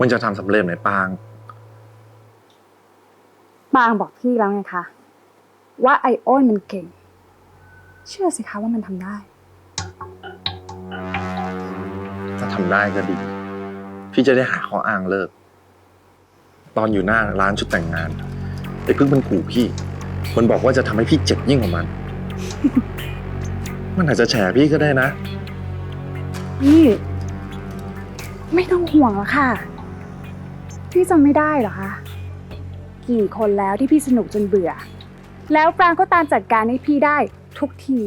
มันจะทำสำเร็จไหมปาง ปางบอกพี่แล้วไงคะ ว่าไอโอนมันเก่ง เชื่อสิคะว่ามันทำได้ ถ้าทำได้ก็ดี พี่จะได้หาข้ออ้างเลิก ตอนอยู่หน้าร้านชุดแต่งงานไอ้พึ่งมันขู่พี่ มันบอกว่าจะทำให้พี่เจ็บยิ่งกว่ามัน มันอาจจะแฉพี่ก็ได้นะ พี่ ไม่ต้องห่วงแล้วค่ะ พี่จำไม่ได้เหรอคะ กี่คนแล้วที่พี่สนุกจนเบื่อ แล้วปรางก็ตามจัดการให้พี่ได้ทุกที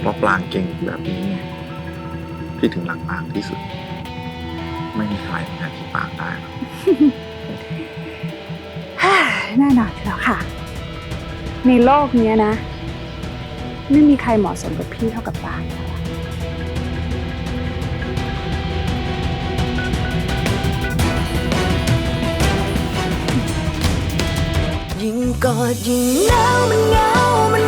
เพราะปลางเก่งแบบนี้ไงพี่ถึงหลังปางที่สุด ไม่มีใครแทนที่ปางได้หรอก แน่นอนอยู่แล้วค่ะ ในโลกเนี้ยนะ ไม่มีใครเหมาะสมกับพี่เท่ากับปางยิ่งกอดยิ่งหนาวมันเหงามัน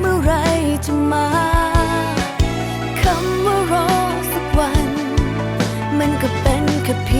เมื่อไรจะมาคำว่ารอสักวัน มันก็เป็นแค่เพีย